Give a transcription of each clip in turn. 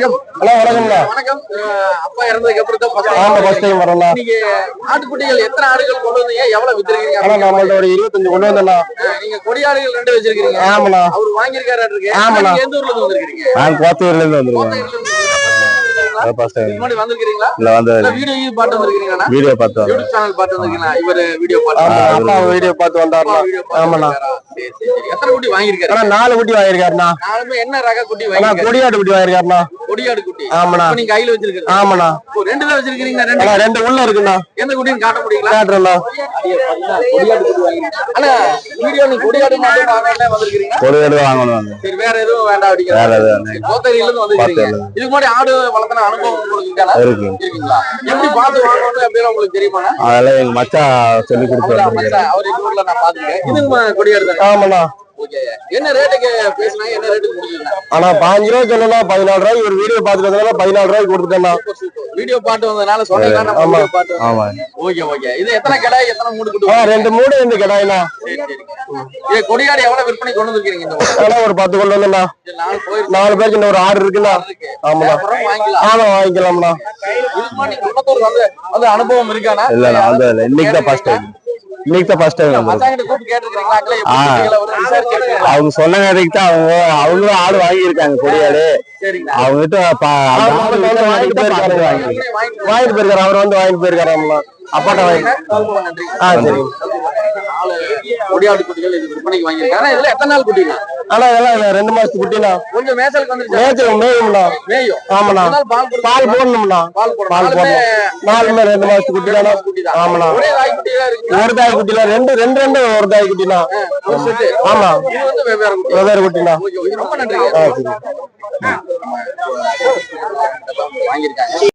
வணக்கம். ஹலோ வணக்கம்ண்ணா. வணக்கம். அப்பா இறந்ததுக்கு அப்புறம் தான் ஆமா ஃபர்ஸ்ட் டைம் வரோம்ண்ணா. நீங்க ஆட்டுக்குட்டிகள் எத்தனை ஆடுகள் கொண்டு வந்தீங்க எவ்வளவு வித்துருக்கீங்க ஆனா நம்மள்ட்ட ஒரு இருபத்தஞ்சு கொண்டு அஹ் நீங்க கொடியாடுகள் ரெண்டு வச்சிருக்கீங்க. ஆமாண்ணா. அவர் வாங்கியிருக்காரு ஆமாண்ணா. எந்த ஊர்ல இருந்து வந்திருக்கீங்க? நான் கோத்தூர்ல இருந்து வந்துருக்கேன் கோத்தகிரில இருந்து வந்திருக்கீங்களா? ஃபர்ஸ்ட் டைம் முன்னாடி வந்திருக்கீங்களா இல்ல வந்து இல்ல வீடியோ பாட்டு வந்திருக்கீங்களா வீடியோ பார்த்து யூடியூப் சேனல் பாட்டு வந்திருக்கீங்களா? இவரு வீடியோ அப்பா வீடியோ பார்த்து பாட்டு ஆமாண்ணா. எத்தனை குட்டி வாங்கியிருக்காரு? நாலு குட்டி வாங்கியிருக்காருண்ணா. நாலுமே என்ன ரக குட்டி வாங்கியிருக்காரு? கொடியாட்டு குட்டி வாங்கியிருக்காருண்ணா. கொடியாடு குட்டி. ஆமாண்ணா. நீங்க கையில வச்சிருக்கீங்க ஆமாண்ணா. ரெண்டு தான் வச்சிருக்கீங்க ரெண்டு ரெண்டு உள்ள இருக்குண்ணா. எந்த குட்டின்னு காட்ட முடியுங்களா? காட்டுறேண்ணா. கொடியாடு குட்டி வாங்கிருக்கீங்க. ஆனா வீடியோ நீ கொடியாடு மட்டும் வாங்கல வந்திருக்கீங்க கொடியாடு வாங்கணும் சரி வேற எதுவும் வேண்டாம் அப்படிங்கிற வேற. எதுவும் சரி, கோத்தகிரில இருந்து வந்திருக்கீங்க. இதுக்கு முன்னாடி ஆடு வளர்த்தன அனுபவம் உங்களுக்கு இருக்காடா? இருக்கு. இருக்குங்களா? எப்படி பார்த்து வாங்கணும் அப்படின்னு உங்களுக்கு தெரியுமா? அதெல்லாம் எங்க மச்சான் சொல்லி கொடுத்து அவரா எங்க ஊர்ல நான் பாத்துருக்கேன் இது நம்ம கொடியாடு தானே ஆமாண்ணா. ஆனா பாஞ்சு ரூபா சொல்லலாம் பதினாலு ரூபாய்க்கு ஒரு வீடியோ வந்ததுனால பதினாலு ரூபாய்க்கு கொடுத்துட்டேன்னா வீடியோ பாட்டு வந்ததுனால நம்ம ஆமா. வீடியோ பாட்டு ஆமா. Okay okay. இது எத்தனை கடை எத்தனை ரெண்டு மூணு ரெண்டு சரி இது கொடியாடு எவ்வளவு விற்பனை கொண்டு வந்திருக்கீங்க ஒரு பத்து கொண்டு இது நாலு பேருக்கு இன்னும் ஒரு ஆறு இருக்குண்ணா. வாங்கிக்கலாம். ஆமா வாங்கிக்கலாம்ண்ணா. வந்து வந்து அனுபவம் இருக்கானா இல்ல வந்து இல்ல இன்னைக்கு தான் ஃபர்ஸ்ட் டைம் இன்னைக்கு தான் ஃபர்ஸ்ட் டைம் அவங்க சொன்ன நேரத்துக்கு தான் அவங்க அவங்களும் ஆடு வாங்கியிருக்காங்க கொடியாடு. சரிங்களா அவங்க கிட்ட ப- அந்த ஆடு வாங்கிட்டு போயிருக்காரு வாங்கி வாங்கிட்டு வாங்கிட்டு போயிருக்காரு. அவர் வந்து வாங்கிட்டு போயிருக்காராம்மா அப்பாட்ட வாங்கி நன்றி. ஆ சரி. நாலு கொடியாடு குட்டிகள் இது விற்பனைக்கு வாங்கியிருக்காங்க இதுல எத்தனை நாள் குட்டிங்க? ஆனா இதெல்லாம் இல்ல, ரெண்டு மாசத்துக்கு குட்டினா கொஞ்சம் மேய்ச்சலுக்கு வந்துருச்சு? மேய்ச்சல் மேயும்ண்ணா. மேயும். ஆமாண்ணா. பால் போடணும்ண்ணா. பால் போடணும். நாலுமே ரெண்டு மாசத்துக்கு குட்டிதானா குட்டி தான் ஆமாண்ணா. ஒரே தாய் குட்டி தான் இருக்குங்களா ஒரு தாய் குட்டில ரெண்டு ரெண்டு ரெண்டு ஒரு தாய் குட்டினா ஆமா. வெவ்வேறு குட்டி. வெவ்வேறு குட்டினா. ரொம்ப சரி. வாங்கியிருக்காங்க.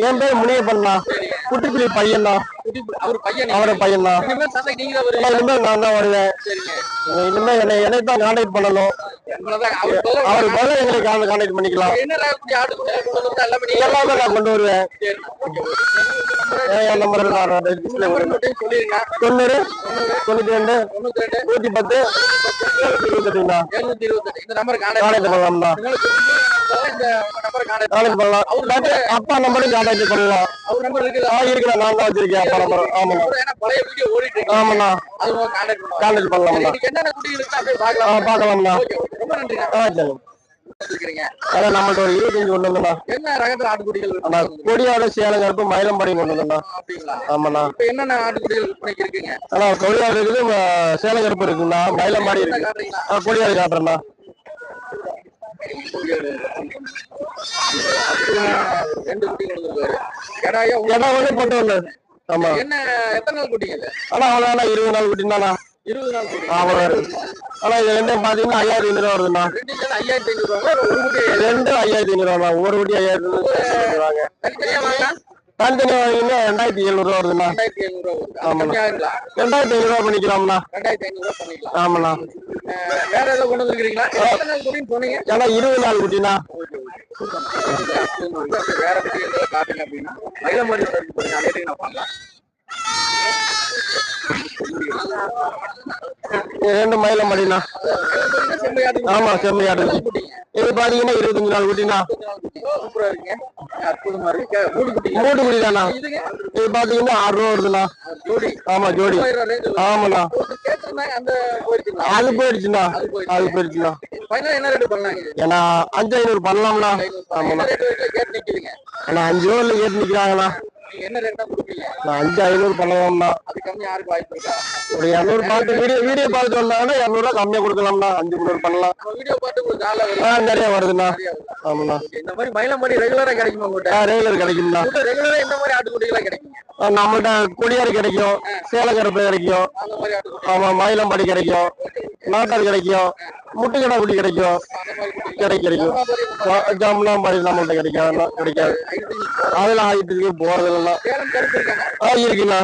என் பேர் முனியப்பண்ணா குட்டிப்புலி பையன்ண்ணா அவர் பையன் அவரோட நீங்க தான் நான் தான் வருவேன். இனிமே என்னை என்னை தான் கான்டாக்ட் பண்ணணும். அவர் பதில் எங்களை கான்டாக்ட் பண்ணிக்கலாம். எல்லாமே நான் கொண்டு வருவேன். என் நம்பர் தொண்ணூறு தொண்ணூத்தி ரெண்டு நூத்தி பத்து இருபத்தெட்டுண்ணா எழுநூத்தி இருபத்தெட்டு. இந்த நம்பர் கான்டாக்ட் பண்ணலாம்ண்ணா கான்டாக்ட் பண்ணலாம். அப்பா நம்பரும் கான்டாக்ட் பண்ணலாம். அவர் நம்பர் இருக்குதா ஆ இருக்கிற நான் தான் வச்சிருக்கேன். அப்பா நம்பர் ஆமாண்ணா பழைய வீடியோ ஓடிட்டு ஆமாண்ணா. அது கான்டாக்ட் பண்ணுவாங்க கான்டாக்ட் பண்ணலாம்ண்ணா. இன்னைக்கு என்னென்ன குட்டி இருக்கு அப்படியே ஆ பார்க்கலாம் பார்க்கலாம்ண்ணா. Okay okay. ரொம்ப நன்றி ஆ சரி. இருக்கிறீங்க அதான் நம்மள்ட்ட ஒரு இருபத்தஞ்சு கொண்டு வந்தோண்ணா என்ன ரகத்துல இருக்கு? கொடியாடு சேலங்கருப்பு மயிலம்பாடி கொண்டு ஆமாண்ணா. இப்ப என்னென்ன ஆட்டுக்குட்டிகள் விற்பனைக்கு இருக்குங்க? அண்ணா கொடியாடு இருக்குது ம- சேலங்கருப்பு இருக்குண்ணா. மயிலம்பாடி இருக்கு. கொடியாடு காட்டுறேண்ணா. ரெண்டு குட்டி கொண்டு வந்து போட்டு ஒண்ணு ஆமா. என்ன எத்தனை நாள் குட்டிங்க? ஆனா இருபது நாள் குட்டினாண்ணா. இருபது நாள் இருக்கு. ஆனா இது ரெண்டும் பாத்தீங்கன்னா ஐயாயிரத்தி ஐநூறு வருதுண்ணா. ஐயாயிரத்தி ஐநூறு ரெண்டு ஐயாயிரத்தி ஐநூறு ரூபா ஒரு குட்டி ஐயாயிரத்தி ஐநூறு தனித்தனியா வாங்கினா? தனித்தனி வாங்கினா ரெண்டாயிரத்தி எழுநூறு வருதுண்ணா. ரெண்டாயிரத்தி ஆமாண்ணா. ரெண்டாயிரத்தி ஐநூறு ரூபா பண்ணிக்கலாம்ண்ணா. ரெண்டாயிரத்தி பண்ணிக்கலாம். ஆமாண்ணா. வேற ஏதாவது கொண்டு வந்துருக்கீங்களா எத்தனை நாள் குட்டின்னு சொன்னீங்க ஏன்னா இருபது நாள் குட்டிண்ணா. வேற காட்டுங்க அப்படின்னா மயிலமாடி நான் பண்ணலாம் ரெண்டு மயில மடிண்ணா. ஆமா செம்மையாடு இது பாத்தீங்கன்னா இருபத்தஞ்சு நாள் குட்டினா மூட்டு குட்டிதானா இது பாத்தீங்கன்னா ஆறு ரூபா வருதுண்ணா. ஆமா ஜோடி. ஆமாண்ணா. அது போயிடுச்சுண்ணா. அது போயிடுச்சுண்ணா. ஏன்னா அஞ்சு ஐநூறு பண்ணலாம்ண்ணா. ஆமாண்ணா. அண்ணா ஆனா அஞ்சு ரூபா ஏற்றி நிக்கிறாங்கண்ணா. நான் அஞ்சு ஐநூறு இருக்கா? ஒரு இரநூறு பார்த்து வீடியோ வீடியோ பார்த்து வந்தாங்கன்னா இரநூறுவா கம்மியா கொடுக்கலாம்ண்ணா அஞ்சு முந்நூறு பண்ணலாம். நிறைய வருதுண்ணா. ஆமாண்ணா. இந்த மாதிரி மயிலம்பாடி ரெகுலரா கிடைக்குமா உங்கள்கிட்ட ரெகுலர் கிடைக்கும்ண்ணா. ரெகுலரா இந்த மாதிரி ஆட்டுக்குட்டிகளா கிடைக்குங்க? ஆ, நம்மள்ட்ட கொடியாறு கிடைக்கும் சேலக்கருப்பு கிடைக்கும். ஆமா மயிலம்பாடி கிடைக்கும். நாட்டார் கிடைக்கும். முட்டுக்கடா குட்டி கிடைக்கும். அந்த கிடைக்கும். ஜாமுனா மாதிரி நம்மள்ட்ட கிடைக்கும். கிடைக்காது. அதெல்லாம் ஆகிட்டு போறது இல்லைண்ணா சேலம் கருப்பு இருக்காங்க ஆ இருக்குண்ணா.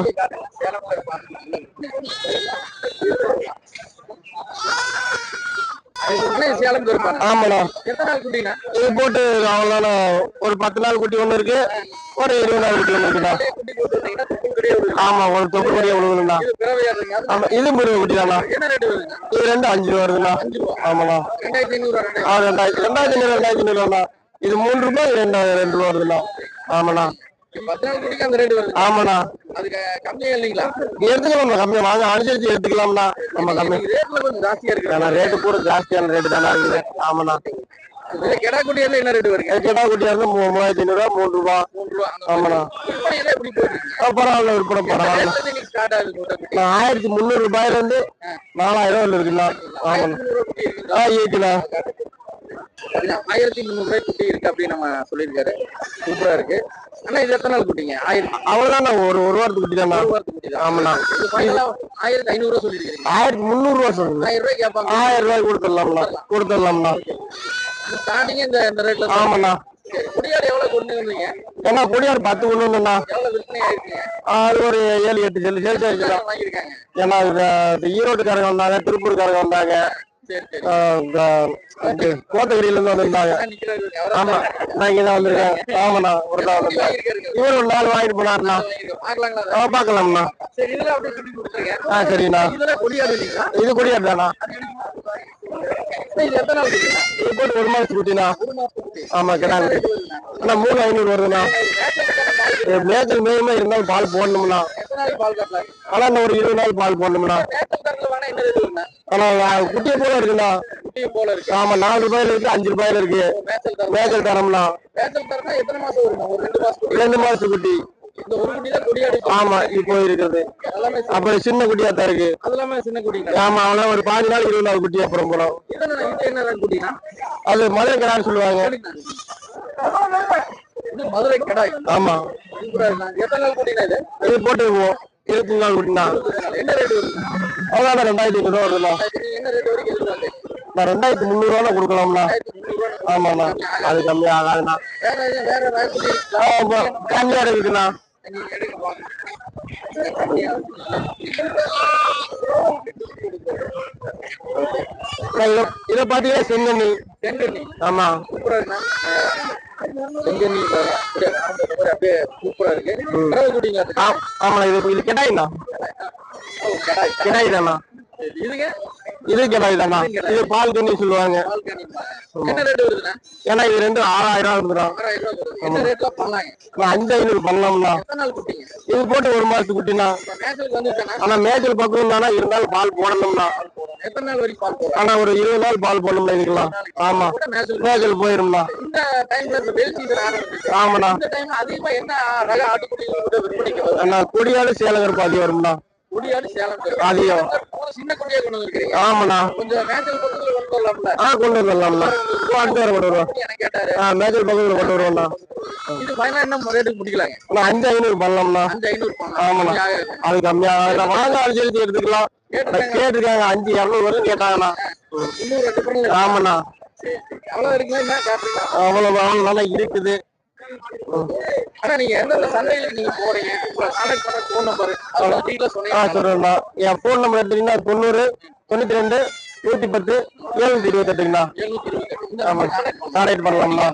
ஆமாண்ணா. இது போட்டு அவ்வளோதாண்ணா. ஒரு பத்து நாள் குட்டி ஒன்று இருக்கு. ஒரு இருபது நாள் குட்டி ஒன்று இருக்குண்ணா. ஆமா ஒரு தொப்பு கொடியா விழுவுதுண்ணா இது ஆமா இது முருகன் குட்டி தாண்ணா இது ரெண்டு அஞ்சு ரூபா வருதுண்ணா. ஆமாண்ணா. ஆ ரெண்டாயிரத்தி ரெண்டாயிரத்தி ஐநூறு ரெண்டாயிரத்தி ஐநூறுண்ணா இது மூணு ரூபாய் ரெண்டு ரெண்டு ரூபா வருதுண்ணா. ஆமாண்ணா. ஆமாண்ணா. அதுக்கு கம்மியா இல்லைங்களா? எடுத்துக்கலாம் கம்மியா. வாங்க அனுசரிச்சு எடுத்துக்கலாம்ண்ணா. நம்ம கம்மி. ரேட்ல கொஞ்சம் ஜாஸ்தியா இருக்கு ரேட்டு கூட ஜாஸ்தியான ரேட்டு தானே இருக்குது. ஆமாண்ணா. கெடா குட்டி எல்லாம் என்ன ரேட் வருங்க கேட்டா குட்டியா இருந்து மூவாயிரத்தி மூணு ரூபா மூணு ரூபா. ஆமாண்ணா. பரவாயில்ல விற்பனை பரவாயில்ல. ஆயிரத்தி முந்நூறு ரூபாயில இருந்து நாலாயிரம் இருக்குண்ணா. ஆமாண்ணா. ஆ இருக்குண்ணா. ஆயிரத்தி முந்நூறு ரூபாய் குட்டி இருக்கு அப்படின்னு நம்ம சொல்லியிருக்காரு. சூப்பரா இருக்கு. ஆனா இது எத்தனை நாள் குட்டிங்க? ஆயிரத்தி அவ்வளவுதாண்ணா ஒரு ஒரு வாரத்துக்கு குட்டி ஒரு வாரத்துக்கு குட்டி தான். ஆமாண்ணா. இது ஃபைனலா ஆயிரத்தி ஐநூறு ரூபா சொல்லியிருக்கீங்க ஆயிரத்தி முந்நூறு ரூபா சொல்லுங்க. ஆயிரம் ரூபாய் கேட்பாங்க. ஆயிரம் ரூபாய் கொடுத்துடலாம்ண்ணா. கொடுத்துடலாம்ண்ணா. ஸ்டார்டிங் இந்த இந்த ரேட்ல ஆமாண்ணா. சரி குடியாடு எவ்வளவு கொண்டு வந்தீங்க? ஏன்னா கொடியார் பத்து கொண்டு வந்தோம்ண்ணா எவ்வளவு விற்பனை ஆயிருக்கீங்க? அது ஒரு ஏழு எட்டு செல்லு சேர்த்து வச்சுக்கலாம் வாங்கியிருக்காங்க? ஏன்னா ஈரோட்டுக்காரங்க வந்தாங்க திருப்பூர்காரங்க வந்தாங்க. இந்த கோத்தகிரியில இருந்து வந்திருந்தாங்க. ஆமா நான் இங்க தான் வந்திருக்கேன். ஆமாண்ணா ஒரு தான் வந்திருக்கேன் வாங்கியிருக்காரு இவர் ஒரு நாள் வாங்கிட்டு போனாருண்ணா. பாக்கலாம்ண்ணா ஆ சரிண்ணா. இது இது போட்டு ஒரு மாசத்துக்கு குட்டிண்ணா. ஆமா கிடாங்க. அண்ணா மூணு ஐநூறு வருதுண்ணா. மேய்ச்சல் மேயுமே இருந்தாலும் பால் போடணும்ண்ணா. ஆனா இன்னும் ஒரு இருபது நாள் பால் போடணும்ண்ணா. ஆனா குட்டியை போல இருக்குண்ணா. குட்டியும் போல இருக்கு. ஆமா நாலு ரூபாயில இருக்கு அஞ்சு ரூபாயில இருக்கு. மேய்ச்சல் தரம்னா? எத்தனை மாசம் வருங்க ஒரு ரெண்டு மாசம் குட்டி ரெண்டு மாசத்து குட்டி. இந்த ஒரு கொடியாடு ஆமா இப்போ எல்லாமே அப்புறம் சின்ன குட்டியா தான் இருக்கு. சின்ன ஆமா அவனா ஒரு பாஞ்சு நாள் இருபது நாள் குட்டி அப்புறம் இது என்ன குட்டினா? அது மதுரை கடான்னு சொல்லுவாங்க மதுரை கடாய். ஆமா. சூப்பரா இருக்கு. எத்தனை நாள் குட்டினா இது? இது போட்டு போவோம் இருபத்தி ரேட் வருது அவ்வளோதான் ரெண்டாயிரத்தி ஐநூறு ரூபா வருதுண்ணா நான் ரெண்டாயிரத்தி முந்நூறு ரூபா கொடுக்கலாம்ண்ணா ஆமாண்ணா அது கம்மி ஆகாதுண்ணா. வேற எதுவும் வேற ரகம் குட்டி இருக்கா? ஆ, இப்போ கம்மியா இருக்குண்ணா. நீங்க எடுங்க வாங்க. நான் இதை- பாத்தீங்கன்னா செங்கண்ணி. செங்கண்ணி. ஆமா பாருங்க. அப்படியே சூப்பரா இருக்கு கறவை குட்டிங்க அது. ஆ- ஆமாண்ணா இது இது கடாய் தானா இதுங்க இது கெடாய் தானா இது பால் தண்ணி சொல்லுவாங்க. ஏன்னா இது ரெண்டு ஆறாயிரம் நான் அஞ்சு ஐநூறு குட்டிங்க இது போட்டு ஒரு மாசத்துக்கு குட்டினா ஆனா மேய்ச்சல் தானே? இருந்தாலும் பால் போடணும்னா ஆனா ஒரு இருபது நாள் பால் போடணும்னா இதுக்கெல்லாம் ஆமா. மேய்ச்சல் ஆரம்பிச்சு ஆமாண்ணா. அதிகமா ஆனா கொடியாடு சேலகர் பாதி வரும்ண்ணா. குடியாடு சேலம் பெரும். அதிகம். ஒரு சின்ன குட்டியா கொண்டு வந்திருக்கீங்க ஆமாண்ணா. கொஞ்சம் பக்கத்துல கொண்டு வரலாம்ல. ஆ கொண்டு வரலாம்ண்ணா. கொண்டு வர கொண்டு வருவோம். எனக்கு கேட்டாரு. ஆ மேய்ச்சல் பக்கத்துல கொண்டு வருவோம்ண்ணா. இது ஃபைனலா என்ன ரேட்டுக்கு முடிக்கலாங்க? ஆனா அஞ்சு ஐநூறு பண்ணலாம்ண்ணா. அஞ்சு ஐநூறு ஆமாண்ணா. அது கம்மியா வாங்க அனுசரிச்சு எடுத்துக்கலாம். கேட்டிருக்காங்க. அஞ்சு இரநூறு வரும் கேட்டாங்கண்ணா. ஆமாண்ணா. அவ்வளவு இருக்குங்களா? அவ்வளவு அவ்வளவு நல்லா இருக்குது. ஆனா நீங்க எந்தெந்த சந்தையில நீங்க போறீங்க? உங்களை கான்டாக்ட் பண்ண போன் நம்பர் அதெல்லாம் டீட்டெயில் ஆ சொல்றேண்ணா என் ஃபோன் நம்பர் எடுத்தீங்கன்னா தொண்ணூறு தொண்ணூத்தி ரெண்டு நூத்தி பத்து எழுநூத்தி இருபத்தெட்டுங்கண்ணா ஆமா கான்டாக்ட் பண்ணலாம்ண்ணா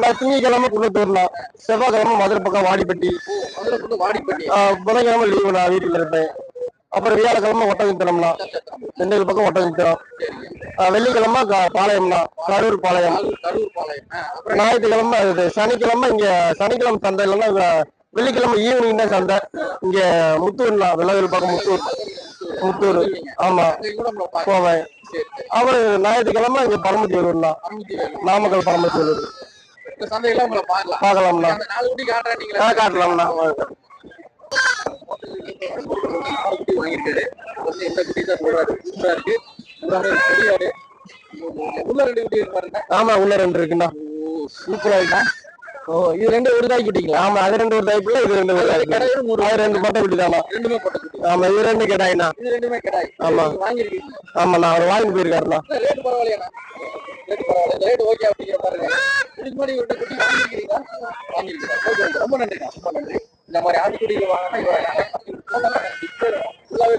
நான் திங்கக்கிழமை குன்னத்தூர்ண்ணா செவ்வாய்க்கிழமை மதுரை பக்கம் வாடிப்பட்டி. புதன்கிழமை லீவு நான் வீட்டில் இருப்பேன். அப்புறம் வியாழக்கிழமை ஒட்டகத்திரம்ண்ணா திண்டுக்கல் பக்கம் ஒட்டகத்திரம் வெள்ளிக்கிழமை பாளையம் தான். கரூர் பாளையம். கரூர் பாளையம் அப்புறம் ஞாயிற்றுக்கிழமை இது சனிக்கிழமை இங்க சனிக்கிழமை சந்தை இல்லைன்னா வெள்ளிக்கிழமை ஈவினிங் தான் சந்தை. இங்க முத்தூர் தான் வெள்ளவேல் பக்கம் முத்தூர். முத்தூர். ஆமா. அங்க போவேன். சரி அப்புறம் ஞாயிற்றுக்கிழமை இங்க பரமத்தி வருவா அறுநூத்தி நாமக்கல் பரமத்தி வருது இந்த பார்க்கலாம்ண்ணா காட்டலாம்ண்ணா வாங்கிருக்காரு குட்டி குட்டி தான். இருக்கு உள்ள ரெண்டு குட்டி ஆமா உள்ள ரெண்டு இருக்குண்ணா. சூப்பரா இருக்கா? ஓ இது ரெண்டு ஒரு தாய் குட்டிங்களா? ஆமா அது ரெண்டு ஒரு டைப்ல இது ரெண்டு ஒரு டைப்ல அது ரெண்டு பட்டை குட்டி தானா ரெண்டுமே பொட்டை குட்டி ஆமா இது ரெண்டு கிடாய்ண்ணா. இது ரெண்டுமே கிடாய் ஆமா. நீங்க ஆமாண்ணா அவர் வாங்கிட்டு போயிருக்காருண்ணா. ரேட் பரவாயில்லையா ரேட் பரவாயில்ல ரேட் ஓகே அப்படிங்கிற பாருங்க இதுக்கு முன்னாடி குட்டி ஓகே ரொம்ப ரொம்ப நன்றி இந்த மாதிரி வாங்கினா இவரை ஃபுல்லாகவே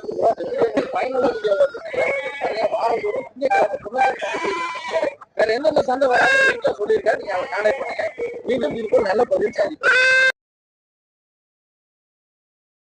ஃபைனலாக வேற எந்தெந்த சந்தை வராது சொல்லியிருக்காரு. நீங்க அவன் கான்டாக்ட் பண்ணுங்க. மீண்டும் இருக்கும் நல்ல பதில் சாதிப்போம்